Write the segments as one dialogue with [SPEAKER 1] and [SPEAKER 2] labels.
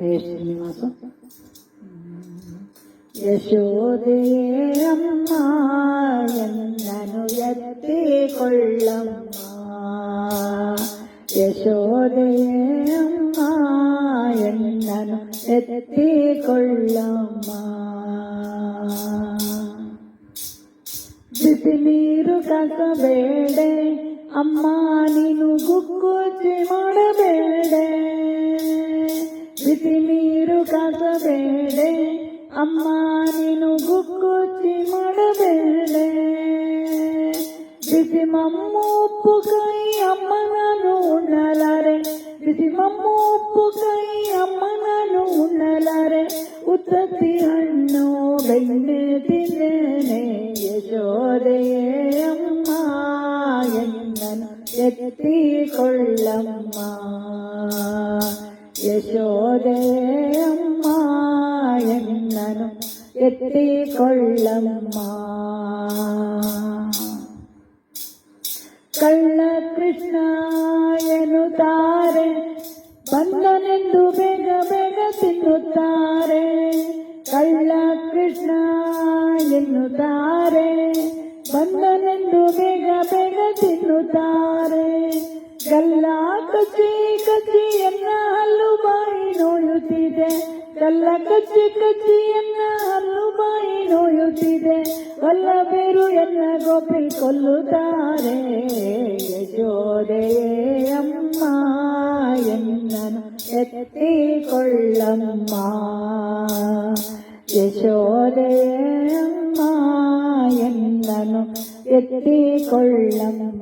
[SPEAKER 1] ഹേ ശ്രീനിവാസം യശോദയെ അമ്മ എന്നനു എത്തിക്കൊള്ളമ്മ യശോദയെ അമ്മ എന്നനു എത്തിക്കൊള്ളമ്മ ಬಿಸಿ ನೀರು ಕಸಬೇಡೆ ಅಮ್ಮ ನೀನು ಗುಕ್ಕುಚ್ಚಿ ಮಾಡಬೇಡೆ ಅಮ್ಮ ನೀನು ಗುಗ್ಗುಚ್ಚಿ ಮಾಡಬೇಳೆ ಬಿಸಿ ಮಮ್ಮು ಉಪ್ಪು ಕೈ ಅಮ್ಮ ನಾನು ಉಣ್ಣಲಾರೆ ಬಿಸಿ ಮಮ್ಮು ಉಪ್ಪು ಕೈ ಅಮ್ಮ ನಾನು ಉಣ್ಣಲಾರೆ ಉತ್ತತ್ತಿ ಹಣ್ಣು ಬೆಣ್ಣೆ ತಿನ್ನೇನೆ ಯಶೋದೆಯೇ ಅಮ್ಮ ಎನ್ನನು ಎತ್ತಿಕೊಳ್ಳಮ್ಮ ಯಶೋದೆಯೇ ಅಮ್ಮ നായണ്ണനും എത്തിക്കൊള്ളമ്മ ಕಳ್ಳಕೃಷ್ಣನು ತಾರೆ ಬಂದನೆಂದು ಬೇಗ ಬೇಗ ತಿನ್ನುತ್ತಾರೆ ಕಳ್ಳ ಕೃಷ್ಣ ಎನ್ನುತ್ತಾರೆ ಬಂದನೆಂದು ಬೇಗ ಬೇಗ ತಿನ್ನುತ್ತಾರೆ ಗಲ್ಲ ಕಚ್ಚಿ ಕಚ್ಚಿಯನ್ನ ಹಲ್ಲುಬಾಯಿ ನೋಯುತ್ತಿದೆ. ಬೇರು ಎಲ್ಲ ಗೋಪಿ ಕೊಲ್ಲುತ್ತಾರೆ. ಯಶೋದೆ ಅಮ್ಮ ಎನ್ನನು ಎತ್ತಿಕೊಳ್ಳಮ್ಮ. ಯಶೋದೆ ಅಮ್ಮ ಎನ್ನನು ಎತ್ತಿಕೊಳ್ಳಮ್ಮ.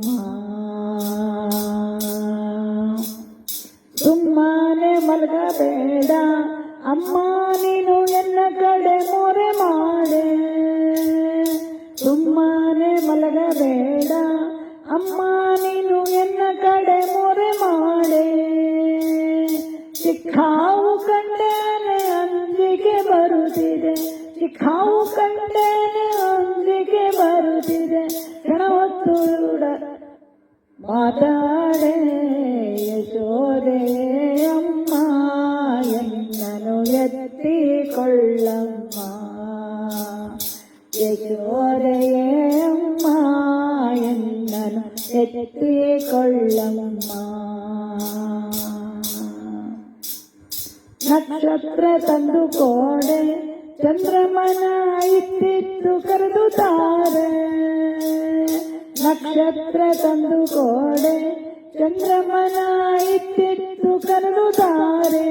[SPEAKER 1] ಸುಮ್ಮನೆ ಮಲಗಬೇಡ. ಅಮ್ಮ ನೀನು ಎನ್ನ ಕಡೆ ಮೊರೆ ಮಾಡೆ ಸುಮ್ಮನೆ ಮಲಗಬೇಡ ಅಮ್ಮ ನೀನು ಎನ್ನ ಕಡೆ ಮೊರೆ ಮಾಡೆ ಚಿಕ್ಕಾವು ಕಂಡೇನೆ ಅಂಜಿಗೆ ಬರುತ್ತಿದೆ ಚಿಕ್ಕಾವು ಕಂಡೇನೆ ಅಂಜಿಗೆ ಬರುತ್ತಿದೆ ಕ್ಷಣ ಹೊತ್ತುಡ ಮಾತಾಡೆ ಯಶೋದೆ ಯಶೋದೆಯೇ ಅಮ್ಮ ಎನ್ನನು ಎತ್ತಿಕೊಳ್ಳಮ್ಮ ನಕ್ಷತ್ರ ತಂದು ಕೋಡೆ ಚಂದ್ರಮನ ಇತ್ತಿತ್ತು ಕರೆದುತ್ತಾರೆ ನಕ್ಷತ್ರ ತಂದು ಕೋಡೆ ಚಂದ್ರಮನ ಇತ್ತಿತ್ತು ಕರೆದುತ್ತಾರೆ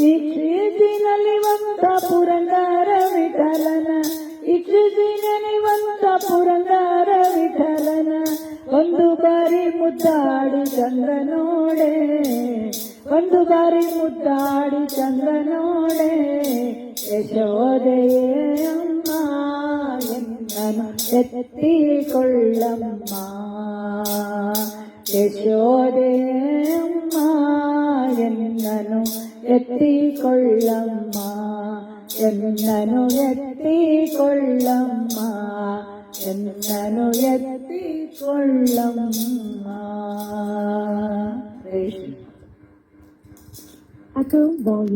[SPEAKER 1] ಈ ಕ್ಷೇತಿನಲ್ಲಿವಂತ ಪುರಂದರ ವಿಠಲನ ಜುಗಿನನೆ ಬಂದ ಪುರಂದರ ವಿಠಲನ ಒಂದು ಬಾರಿ ಮುದ್ದಾಡಿ ಚಂದ್ರ ನೋಡೆ ಒಂದು ಬಾರಿ ಮುದ್ದಾಡಿ ಚಂದ್ರ ನೋಡೆ ಯಶೋದೆಯೇ ಅಮ್ಮ എന്നന എത്തിക്കൊള്ളമ്മ യശോദയമ്മ എന്നനു എത്തിക്കൊള്ളമ്മ. എന്നനു എത്തിക്കൊള്ളമ്മ എന്നനു എത്തിക്കൊള്ളമ്മ
[SPEAKER 2] volume.